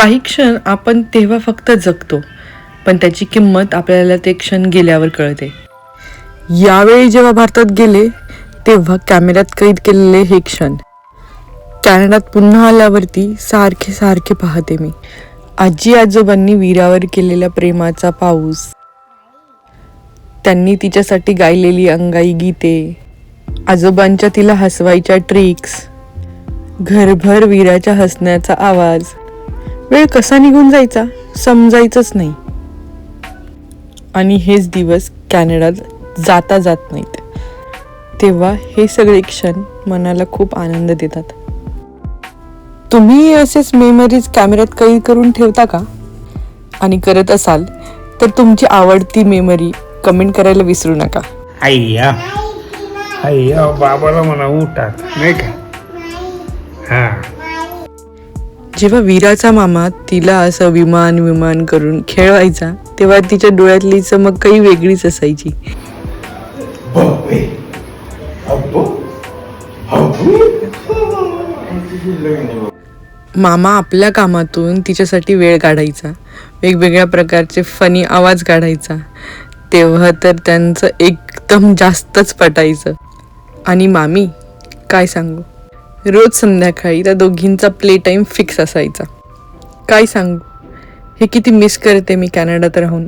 काही क्षण आपण तेव्हा फक्त जगतो पण त्याची किंमत आपल्याला ते क्षण गेल्यावर कळते. यावेळी जेव्हा भारतात गेले तेव्हा कॅमेऱ्यात कैद केलेले हे क्षण. कॅनडात पुन्हा आल्यावरती सारखे सारखे पाहते मी. आजी आजोबांनी वीरावर केलेल्या प्रेमाचा पाऊस. त्यांनी तिच्यासाठी गायलेली अंगाई गीते. आजोबांच्या तिला हसवायच्या ट्रिक्स घरभर वीराच्या हसण्याचा आवाज. वेळ कसा निघून जायचा समजायचंच नाही. आणि हेच दिवस कॅनडात जाता जात नाहीत. तेव्हा हे सगळे क्षण मनाला खूप आनंद देतात. तुम्ही असेच मेमरीज कॅमेऱ्यात कैद करून ठेवता का? आणि करत असाल तर तुमची आवडती मेमरी कमेंट करायला विसरू नका. अय्या अय्या बाबाला म्हणा उठा. नाही का? हा. जेव्हा वीराचा मामा तिला असं विमान विमान करून खेळवायचा तेव्हा तिच्या डोळ्यातली चमक काही वेगळीच असायची. मामा आपल्या कामातून तिच्यासाठी वेळ काढायचा. वेगवेगळ्या प्रकारचे फनी आवाज काढायचा. तेव्हा तर त्यांचं एकदम जास्तच पटायचं. आणि मामी काय सांगू? रोज संध्याकाळी त्या दोघींचा प्ले टाईम फिक्स असायचा. काय सांगू? हे किती मिस करते मी कॅनडात राहून.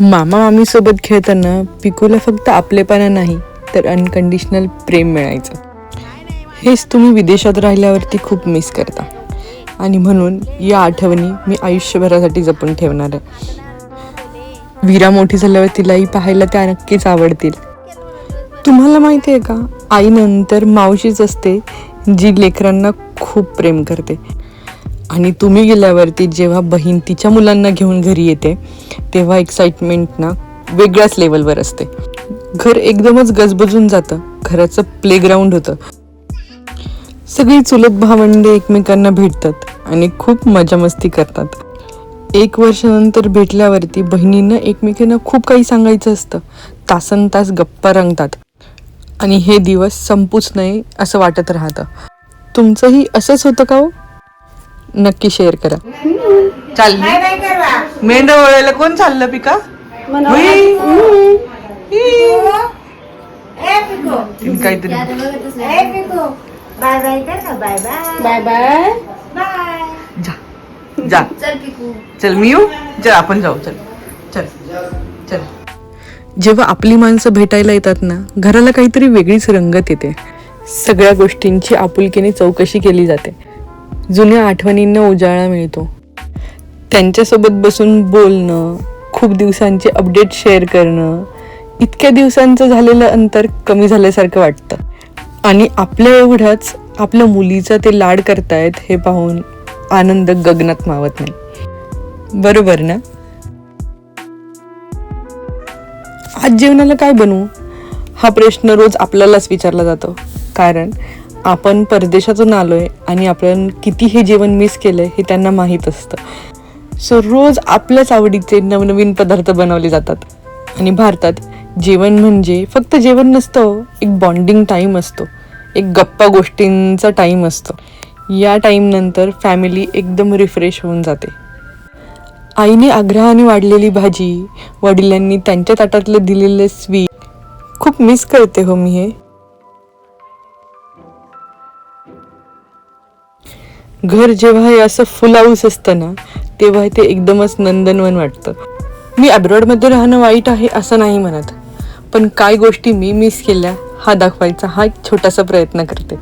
मामा मामीसोबत खेळताना पिकूला फक्त आपलेपणा नाही तर अनकंडिशनल प्रेम मिळायचं. हेच तुम्ही विदेशात राहिल्यावरती खूप मिस करता. आणि म्हणून या आठवणी मी आयुष्यभरासाठी जपून ठेवणार आहे. वीरा मोठी झाल्यावर तिलाही पाहायला त्या नक्कीच आवडतील. तुम्हाला माहिती आहे का? आईनंतर मावशीच असते जी लेकरांना खूप प्रेम करते. आणि तुम्ही गेल्यावरती जेव्हा बहीण तिच्या मुलांना घेऊन घरी येते तेव्हा एक्साइटमेंट ना वेगळ्याच लेवलवर असते. घर एकदमच गजबजून जातं घराचं प्लेग्राऊंड होतं. सगळी चुलत भावंडे एकमेकांना भेटतात आणि खूप मजा मस्ती करतात. एक वर्षानंतर भेटल्यावरती बहिणींना एकमेकांना खूप काही सांगायचं असतं. तासन तास गप्पा रंगतात. आणि हे दिवस संपूच नये असं वाटत राहतं. तुमचंही असंच होतं का हो? नक्की शेअर करा. चालली. मेंढा वळायला कोण चाललं पिका? काहीतरी बाय बाय कर ना. Bye bye. Bye bye. Bye. जा. जा. चल पिकू. चल मी येऊ चल आपण जाऊ. चल. चल. चल. जेव्हा आपली माणसं भेटायला येतात ना घराला काहीतरी वेगळीच रंगत येते. सगळ्या गोष्टींची आपुलकीने चौकशी केली जाते. जुन्या आठवणींना उजाळा मिळतो. त्यांच्यासोबत बसून बोलणं खूप दिवसांचे अपडेट शेअर करणं इतक्या दिवसांचं झालेलं अंतर कमी झाल्यासारखं वाटतं. आणि आपल्या एवढ्याच आपल्या मुलीचा ते लाड करतायत हे पाहून आनंद गगनात मावत नाही. बरोबर ना? आज जेवणाला काय बनवू? हा प्रश्न रोज आपल्यालाच विचारला जातो. कारण आपण परदेशातून आहे आणि आपण किती हे जेवण मिस केलं आहे हे त्यांना माहीत असतं. सो रोज आपल्याच आवडीचे नवनवीन पदार्थ बनवले जातात. आणि भारतात जेवण म्हणजे फक्त जेवण नसतं एक बॉन्डिंग टाईम असतो. एक गप्पा गोष्टींचा टाईम असतो. या टाईमनंतर फॅमिली एकदम रिफ्रेश होऊन जाते. आईने आग्रहाने वाढलेली भाजी वडिलांनी त्यांच्या ताटातलं दिलेलं स्वीट. खूप मिस करते हो मी हे. घर जेव्हा हे असं फुल हाऊस असतं ना तेव्हा ते एकदमच नंदनवन वाटतं. मी अब्रॉडमध्ये राहणं वाईट आहे असं नाही म्हणत. पण काय गोष्टी मी मिस केल्या हा दाखवायचा हा एक छोटासा प्रयत्न करते.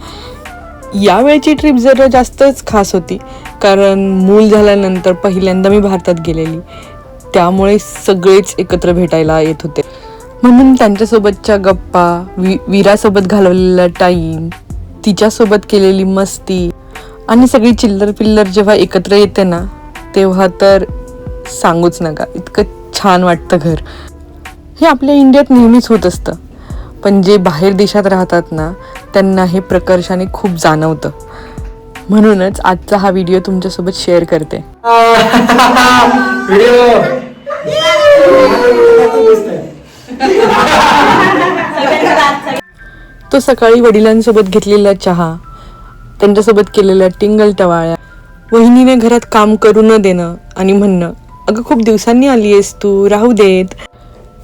यावेळची ट्रिप जरा जास्तच खास होती. कारण मूल झाल्यानंतर पहिल्यांदा मी भारतात गेलेली. त्यामुळे सगळेच एकत्र भेटायला येत होते. म्हणून त्यांच्यासोबतच्या गप्पा वि विरासोबत घालवलेला टाईम तिच्यासोबत केलेली मस्ती आणि सगळी चिल्लर पिल्लर जेव्हा एकत्र येते ना तेव्हा तर सांगूच नका. इतकं छान वाटतं घर. हे आपल्या इंडियात नेहमीच होत असतं. पण जे बाहेर देशात राहतात ना त्यांना हे प्रकर्षाने खूप जाणवतं. म्हणूनच आजचा हा व्हिडिओ तुमच्यासोबत शेअर करते. तो सकाळी वडिलांसोबत घेतलेला चहा त्यांच्यासोबत केलेल्या टिंगल टवाळ्या वहिनीने घरात काम करू न देणं आणि म्हणणं अगं खूप दिवसांनी आली आहेस तू राहू देत.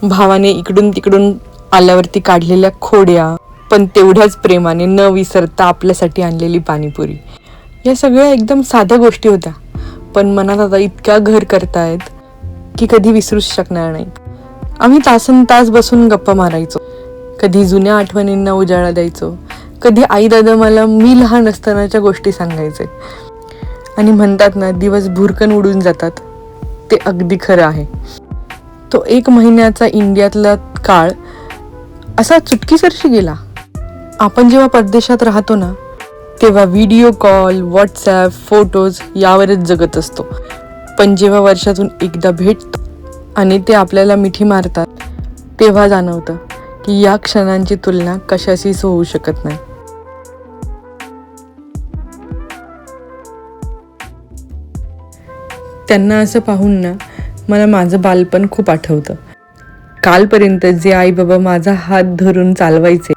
भावाने इकडून तिकडून आल्यावरती काढलेल्या खोड्या पण तेवढ्याच प्रेमाने न विसरता आपल्यासाठी आणलेली पाणीपुरी. या सगळ्या एकदम साध्या गोष्टी होत्या. पण मनात आता इतक्या घर करतायत की कधी विसरूच शकणार नाही आम्ही तासन तास बसून गप्पा मारायचो. कधी जुन्या आठवणींना उजाळा द्यायचो. कधी आई दादा मला मी लहान असतानाच्या गोष्टी सांगायचे. आणि म्हणतात ना दिवस भुरकन उडून जातात. ते अगदी खरं आहे. तो एक महिन्याचा इंडियातला काळ असा चुटकीसरशी गेला. आपण जेव्हा परदेशात राहतो ना तेव्हा व्हिडिओ कॉल व्हॉट्सॲप फोटोज यावरच जगत असतो. पण जेव्हा वर्षातून एकदा भेटतो आणि ते आपल्याला मिठी मारतात तेव्हा जाणवतं की या क्षणांची तुलना कशाशीच होऊ शकत नाही. त्यांना असं पाहून ना मला माझं बालपण खूप आठवतं. कालपर्यंत जे आई बाबा माझा हात धरून चालवायचे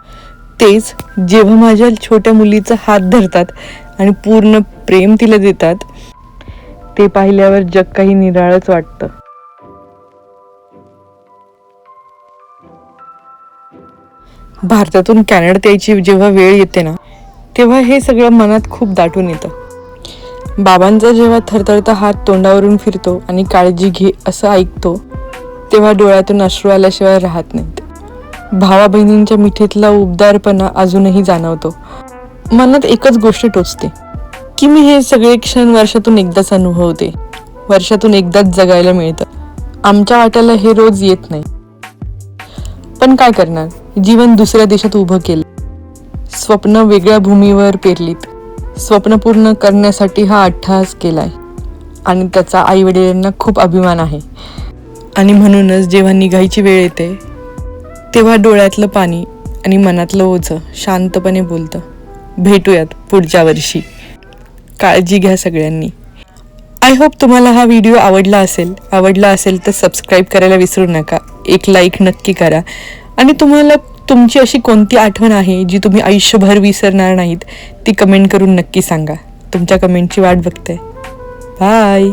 तेच जेव्हा माझ्या छोट्या मुलीचा हात धरतात आणि पूर्ण प्रेम तिला देतात ते पाहिल्यावर जग काही निराळच वाटतं. भारतातून कॅनडात यायची जेव्हा वेळ येते ना तेव्हा हे सगळं मनात खूप दाटून येतं. बाबांचा जेव्हा थरथरता हात तोंडावरून फिरतो आणि काळजी घे असं ऐकतो तेव्हा डोळ्यातून अश्रू आल्याशिवाय राहत नाहीत. भावा बहिणींच्या मिठीतला उबदारपणा अजूनही जाणवतो. मनात एकच गोष्ट टोचते की मी हे सगळे क्षण वर्षातून एकदाच अनुभवते. वर्षातून एकदाच जगायला मिळतं. आमच्या वाट्याला हे रोज येत नाही. पण काय करणार? जीवन दुसऱ्या देशात उभं केलं. स्वप्न वेगळ्या भूमीवर पेरलीत. स्वप्न पूर्ण करण्यासाठी हा अट्टहास केलाय. आणि त्याचा आई वडिलांना खूप अभिमान आहे. आणि म्हणूनच जेव्हा निघायची वेळ येते तेव्हा डोळ्यातलं पाणी आणि मनातलं ओझं शांतपणे बोलतं. भेटूयात पुढच्या वर्षी. काळजी घ्या सगळ्यांनी. आय होप तुम्हाला हा व्हिडिओ आवडला असेल. आवडला असेल तर सबस्क्राईब करायला विसरू नका. एक लाईक नक्की करा. आणि तुम्हाला तुमची अशी कोणती आठवण आहे जी तुम्ही आयुष्यभर विसरणार नाहीत ती कमेंट करून नक्की सांगा. तुमच्या कमेंटची वाट बघते. बाय